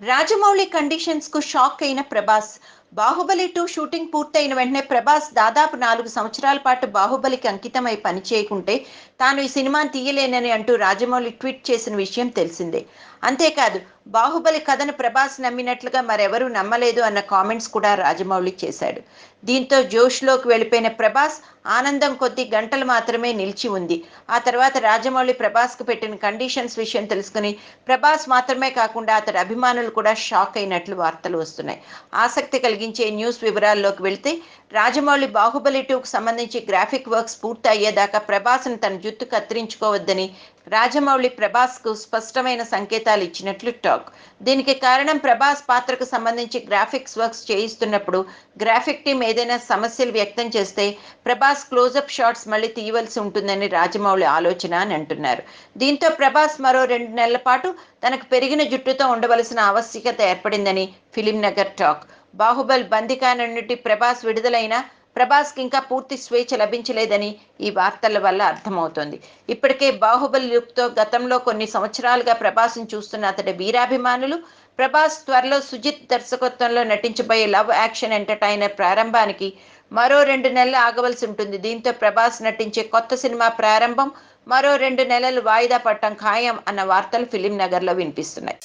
Rajamouli కండిషన్స్కు shock అయిన Prabhas. Baahubali two shooting పూర్తయిన వెంటనే ప్రభాస్ దాదాపు నాలుగు సంవత్సరాల పాటు బాహుబలికి అంకితమై పనిచేయకుంటే తాను ఈ సినిమాని తీయలేనని అంటూ రాజమౌళి ట్వీట్ చేసిన విషయం తెలిసిందే. అంతేకాదు బాహుబలి కథను ప్రభాస్ నమ్మినట్లుగా మరెవరూ నమ్మలేదు అన్న కామెంట్స్ కూడా రాజమౌళి చేశాడు. దీంతో జోష్లోకి వెళ్ళిపోయిన ప్రభాస్ ఆనందం కొద్ది గంటలు మాత్రమే నిలిచి ఉంది. ఆ తర్వాత రాజమౌళి ప్రభాస్కు పెట్టిన కండిషన్స్ విషయం తెలుసుకుని ప్రభాస్ మాత్రమే కాకుండా అతడి అభిమానులు కూడా షాక్ అయినట్లు వార్తలు వస్తున్నాయి. ఆసక్తి కలిగించే న్యూస్ వివరాల్లోకి వెళ్తే రాజమౌళి బాహుబలి టూకు సంబంధించి గ్రాఫిక్ వర్క్స్ పూర్తి అయ్యేదాకా ప్రభాస్ను తన జుట్టు కత్తిరించుకోవద్దని రాజమౌళి ప్రభాస్కు స్పష్టమైన సంకేతాలు ఇచ్చినట్లు టాక్. దీనికి కారణం ప్రభాస్ పాత్రకు సంబంధించి గ్రాఫిక్స్ వర్క్స్ చేయిస్తున్నప్పుడు గ్రాఫిక్ టీం ఏదైనా సమస్యలు వ్యక్తం చేస్తే ప్రభాస్ క్లోజప్ షాట్స్ మళ్ళీ తీయవలసి ఉంటుందని రాజమౌళి ఆలోచన అని అంటున్నారు. దీంతో ప్రభాస్ మరో రెండు నెలల పాటు తనకు పెరిగిన జుట్టుతో ఉండవలసిన ఆవశ్యకత ఏర్పడిందని ఫిలిం నగర్ టాక్. బాహుబల్ బందికాన నుండి ప్రభాస్ విడుదలైన ప్రభాస్కి ఇంకా పూర్తి స్వేచ్ఛ లభించలేదని ఈ వార్తల వల్ల అర్థమవుతోంది. ఇప్పటికే బాహుబలి లుక్తో గతంలో కొన్ని సంవత్సరాలుగా ప్రభాస్ను చూస్తున్న అతడి వీరాభిమానులు ప్రభాస్ త్వరలో సుజిత్ దర్శకత్వంలో నటించబోయే లవ్ యాక్షన్ ఎంటర్టైనర్ ప్రారంభానికి మరో రెండు నెలలు ఆగవలసి ఉంటుంది. దీంతో ప్రభాస్ నటించే కొత్త సినిమా ప్రారంభం మరో రెండు నెలలు వాయిదా పట్టం ఖాయం అన్న వార్తలు ఫిలిం నగర్లో వినిపిస్తున్నాయి.